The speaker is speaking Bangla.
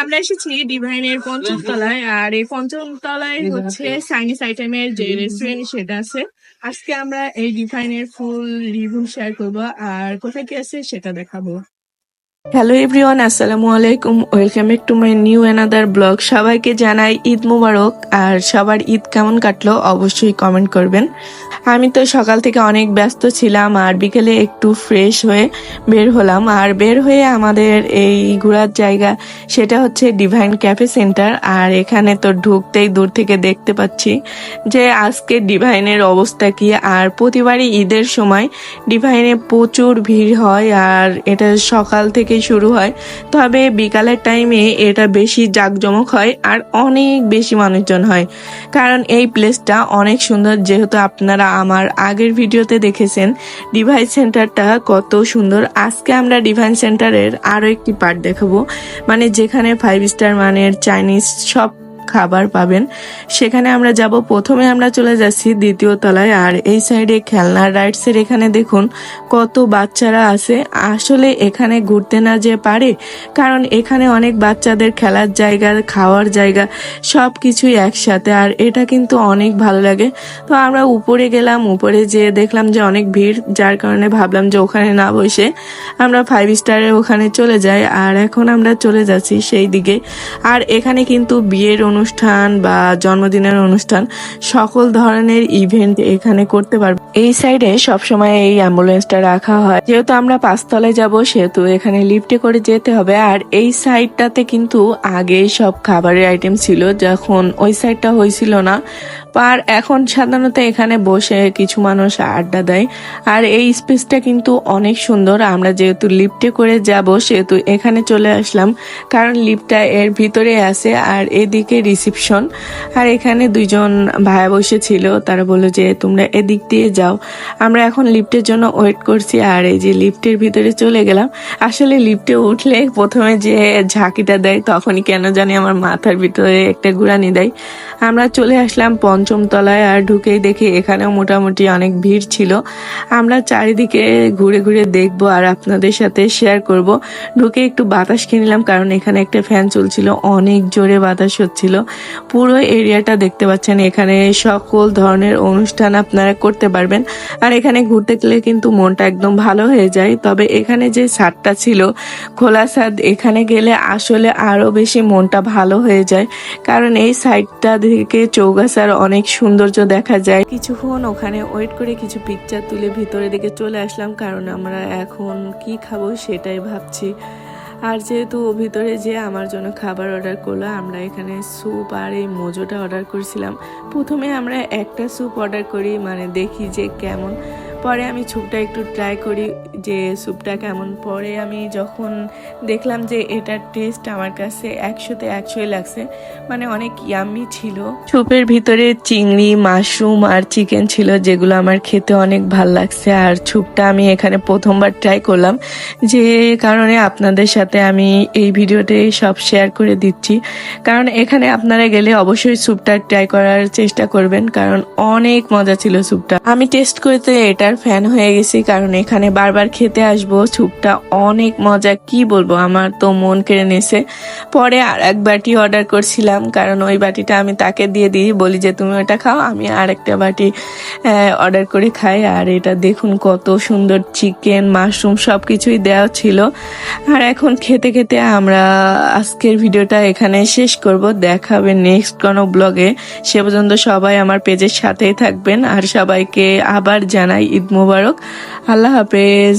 আমরা এসেছি ডিভাইনের পঞ্চম তলায় আর এই পঞ্চম তলায় হচ্ছে চাইনিজ আইটেমের যে রেস্টুরেন্ট সেটা আছে। আজকে আমরা এই ডিভাইনের ফুল রিভিউ শেয়ার করব আর কোথায় কি আছে সেটা দেখাবো। হ্যালো এভরিওয়ান আসসালামু আলাইকুম welcome back to my new another blog সবাইকে জানাই ঈদ মুবারক। আর সবার ঈদ কেমন কাটলো অবশ্যই কমেন্ট করবেন। আমি তো সকাল থেকে অনেক ব্যস্ত ছিলাম আর বিকেলে একটু ফ্রেশ হয়ে বের হলাম। আর বের হয়ে আমাদের এই ঘোরার জায়গা, সেটা হচ্ছে ডিভাইন ক্যাফে সেন্টার আর এখানে তো ঢুকতেই দূর থেকে দেখতে পাচ্ছি যে আজকে ডিভাইনের অবস্থা কি। আর প্রতিবারই ঈদের সময় ডিভাইনে প্রচুর ভিড় হয়। আর এটা সকাল থেকে শুরু হয়। তবে বিকালের টাইমে এটা বেশি জাঁকজমক হয় আর অনেক বেশি মানুষজন হয়। কারণ এই প্লেসটা অনেক সুন্দর। যেহেতু আপনারা আমার আগের ভিডিওতে দেখেছেন ডিভাইস সেন্টারটা কত সুন্দর। আজকে আমরা ডিভাইন সেন্টারের আরও একটি পার্ট দেখাবো। মানে যেখানে ফাইভ স্টার মানের চাইনিজ সব খাবার পাবেন। সেখানে আমরা যাব। প্রথমে আমরা চলে যাচ্ছি দ্বিতীয় তলায়। আর এই সাইডে খেলনা রাইডস এর এখানে দেখুন কত বাচ্চারা আছে। আসলে এখানে ঘুরতে না যে পারে, কারণ এখানে অনেক বাচ্চাদের খেলার জায়গা, খাওয়ার জায়গা সব কিছুই একসাথে। আর এটা কিন্তু অনেক ভালো লাগে। তো আমরা উপরে গেলাম, উপরে যেয়ে দেখলাম যে অনেক ভিড়, যার কারণে ভাবলাম যে ওখানে না বসে আমরা ফাইভ স্টারের ওখানে চলে যাই। আর এখন আমরা চলে যাচ্ছি সেই দিকে। আর এখানে কিন্তু বিয়ের অনুষ্ঠান বা জন্মদিনের অনুষ্ঠান সকল ধরনের ইভেন্ট এখানে করতে পারবে। এই সাইডে সবসময় এই অ্যাম্বুলেন্সটা রাখা হয়। যেহেতু আমরা পাঁচতলায় যাব, সেহেতু এখানে লিফটে করে যেতে হবে। আর এই সাইডটাতে কিন্তু আগে সব খাবারের আইটেম ছিল, যখন ওই সাইডটা হয়েছিল না। আর এখন সাধারণত এখানে বসে কিছু মানুষ আড্ডা দেয়। আর এই স্পেসটা কিন্তু অনেক সুন্দর। আমরা যেহেতু লিফটে করে যাব, সেহেতু এখানে চলে আসলাম। কারণ লিফটটা এর ভিতরে আছে, আর এদিকে রিসিপশন আর এখানে দুইজন ভাইয়া বসে ছিল। তারা বলল যে, তোমরা এদিক দিয়ে যাও। আমরা এখন লিফটের জন্য ওয়েট করছি আর এই যে লিফটের ভিতরে চলে গেলাম। আসলে লিফটে উঠলে প্রথমে যে ঝাঁকিটা দেয়, তখনই কেন জানি আমার মাথার ভিতরে একটা গুড়ানি দেয়। আমরা চলে আসলাম পঞ্চম তলায় আর ঢুকেই দেখি এখানেও মোটামুটি অনেক ভিড় ছিল। আমরা চারিদিকে ঘুরে ঘুরে দেখব আর আপনাদের সাথে শেয়ার করব। ঢুকে একটু বাতাস কিনে নিলাম, কারণ এখানে একটা ফ্যান চলছিল। অনেক জোরে বাতাস হচ্ছিল। পুরো এরিয়াটা দেখতে পাচ্ছেন, এখানে সকল ধরনের অনুষ্ঠান আপনারা করতে পারবেন। আর এখানে ঘুরতে গেলে কিন্তু মনটা একদম ভালো হয়ে যায়। তবে এখানে যে ছাদটা ছিল, খোলা ছাদ এখানে গেলে আসলে আরও বেশি মনটা ভালো হয়ে যায়। কারণ এই সাইডটা থেকে চৌগাছার অনেক সৌন্দর্য দেখা যায়। কিছুক্ষণ ওখানে ওয়েট করে কিছু পিকচার তুলে ভিতরে দিকে চলে আসলাম, কারণ আমরা এখন কি খাব সেটাই ভাবছি। আর যেহেতু ও ভিতরে যে আমার জন্য খাবার অর্ডার করল, আমরা এখানে স্যুপ আর এই মোজোটা অর্ডার করছিলাম। প্রথমে আমরা একটা স্যুপ অর্ডার করি মানে দেখি যে কেমন। পরে আমি স্যুপটা একটু ট্রাই করি যে স্যুপটা কেমন পরে আমি যখন দেখলাম যে এটার টেস্ট আমার কাছে একশোতে একশোই লাগছে মানে অনেক ইয়াম্মি ছিল। স্যুপের ভিতরে চিংড়ি, মাশরুম আর চিকেন ছিল যেগুলো আমার খেতে অনেক ভালো লাগছে। আর স্যুপটা আমি এখানে প্রথমবার ট্রাই করলাম, যে কারণে আপনাদের সাথে আমি এই ভিডিওতে সব শেয়ার করে দিচ্ছি। কারণ এখানে আপনারা গেলে অবশ্যই স্যুপটা ট্রাই করার চেষ্টা করবেন, কারণ অনেক মজা ছিল স্যুপটা। আমি টেস্ট করতে এটার ফ্যান হয়ে গেছি, কারণ এখানে বারবার খেতে আসব, স্যুপটা অনেক মজা, কি বলব, আমার তো মন কেড়ে নিয়েছে। পরে আর এক বাটি অর্ডার করছিলাম, কারণ ওই বাটিটা আমি তাকে দিয়ে দিই, বলি যে, তুমি ওটা খাও, আমি আর একটা বাটি অর্ডার করে খাই। আর এটা দেখুন কত সুন্দর চিকেন মাশরুম সব কিছুই দেওয়া ছিল। আর এখন খেতে খেতে আমরা আজকের ভিডিওটা এখানে শেষ করব। দেখাবে নেক্সট কোনো ব্লগে সে পর্যন্ত সবাই আমার পেজের সাথেই থাকবেন। আর সবাইকে আবার জানাই ঈদ আল্লাহ হাফেজ।